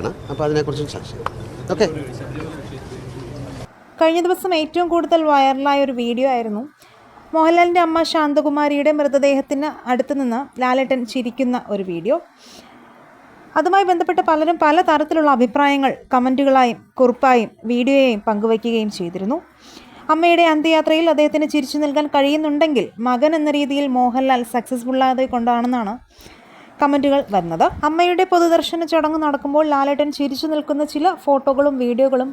ആണ്. അപ്പോൾ അതിനെക്കുറിച്ച് ചെയ്യാം. ഓക്കെ. കഴിഞ്ഞ ദിവസം ഏറ്റവും കൂടുതൽ വൈറലായ ഒരു വീഡിയോ ആയിരുന്നു. മോഹൻലാലിന്റെ അമ്മ ശാന്തകുമാരിയുടെ മൃതദേഹത്തിന് അടുത്ത് നിന്ന് ലാലേട്ടൻ ചിരിക്കുന്ന ഒരു വീഡിയോ. അതുമായി ബന്ധപ്പെട്ട് പലരും പല തരത്തിലുള്ള അഭിപ്രായങ്ങൾ കമന്റുകളായും കുറിപ്പായും വീഡിയോയെയും പങ്കുവയ്ക്കുകയും ചെയ്തിരുന്നു. അമ്മയുടെ അന്ത്യയാത്രയിൽ അദ്ദേഹത്തിന് ചിരിച്ചു നൽകാൻ കഴിയുന്നുണ്ടെങ്കിൽ മകൻ എന്ന രീതിയിൽ മോഹൻലാൽ സക്സസ്ഫുള്ളായത് കൊണ്ടാണെന്നാണ് കമന്റുകൾ വരുന്നത്. അമ്മയുടെ പൊതുദർശന ചടങ്ങ് നടക്കുമ്പോൾ ലാലേട്ടൻ ചിരിച്ചു നിൽക്കുന്ന ചില ഫോട്ടോകളും വീഡിയോകളും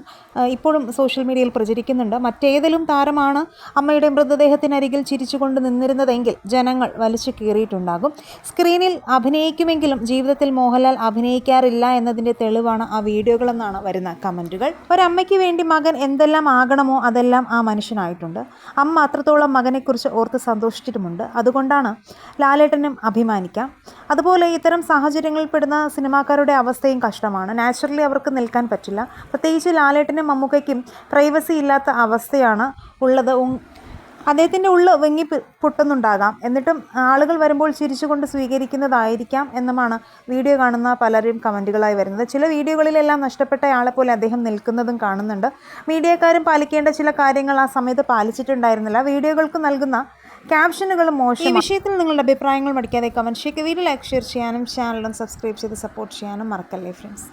ഇപ്പോഴും സോഷ്യൽ മീഡിയയിൽ പ്രചരിക്കുന്നുണ്ട്. മറ്റേതെങ്കിലും താരമാണ് അമ്മയുടെ മൃതദേഹത്തിനരികിൽ ചിരിച്ചുകൊണ്ട് നിന്നിരുന്നതെങ്കിൽ ജനങ്ങൾ വലിച്ചു കീറിയിട്ടുണ്ടാകും. സ്ക്രീനിൽ അഭിനയിക്കുമെങ്കിലും ജീവിതത്തിൽ മോഹൻലാൽ അഭിനയിക്കാറില്ല എന്നതിന്റെ തെളിവാണ് ആ വീഡിയോകളെന്നാണ് വരുന്ന കമന്റുകൾ ഒരമ്മയ്ക്ക് വേണ്ടി മകൻ എന്തെല്ലാം ആകണമോ അതെല്ലാം ആ മനുഷ്യനായിട്ടുണ്ട്. അമ്മ അത്രത്തോളം മകനെക്കുറിച്ച് ഓർത്ത് സന്തോഷിച്ചിട്ടുമുണ്ട്. അതുകൊണ്ടാണ് ലാലേട്ടനും അഭിമാനിക്കാം. അതുപോലെ ഇത്തരം സാഹചര്യങ്ങളിൽ പെടുന്ന സിനിമാക്കാരുടെ അവസ്ഥയും കഷ്ടമാണ്. നാച്ചുറലി അവർക്ക് നിൽക്കാൻ പറ്റില്ല. പ്രത്യേകിച്ച് ലാലേട്ടനും മമ്മൂക്കയ്ക്കും പ്രൈവസി ഇല്ലാത്ത അവസ്ഥയാണ് ഉള്ളത്. അദ്ദേഹത്തിന്റെ ഉള്ള് വെങ്ങി പൊട്ടുന്നുണ്ടാകാം. എന്നിട്ടും ആളുകൾ വരുമ്പോൾ ചിരിച്ചുകൊണ്ട് സ്വീകരിക്കുന്നതായിരിക്കാം എന്നുമാണ് വീഡിയോ കാണുന്ന പലരും കമന്റുകളായി വരുന്നത്. ചില വീഡിയോകളിലെല്ലാം നഷ്ടപ്പെട്ട ആളെപ്പോലെ പോലെ അദ്ദേഹം നിൽക്കുന്നതും കാണുന്നുണ്ട്. മീഡിയക്കാരും പാലിക്കേണ്ട ചില കാര്യങ്ങൾ ആ സമയത്ത് പാലിച്ചിട്ടുണ്ടായിരുന്നില്ല. വീഡിയോകൾക്ക് നൽകുന്ന ക്യാപ്ഷനുകളും മോശം ഈ വിഷയത്തിൽ നിങ്ങളുടെ അഭിപ്രായങ്ങൾ മടിക്കാതെ കമന്റ് ചെയ്യുക. വീഡിയോ ലൈക്ക് ഷെയർ ചെയ്യാനും ചാനലും സബ്സ്ക്രൈബ് ചെയ്ത് സപ്പോർട്ട് ചെയ്യാനും മറക്കല്ലേ ഫ്രണ്ട്സ്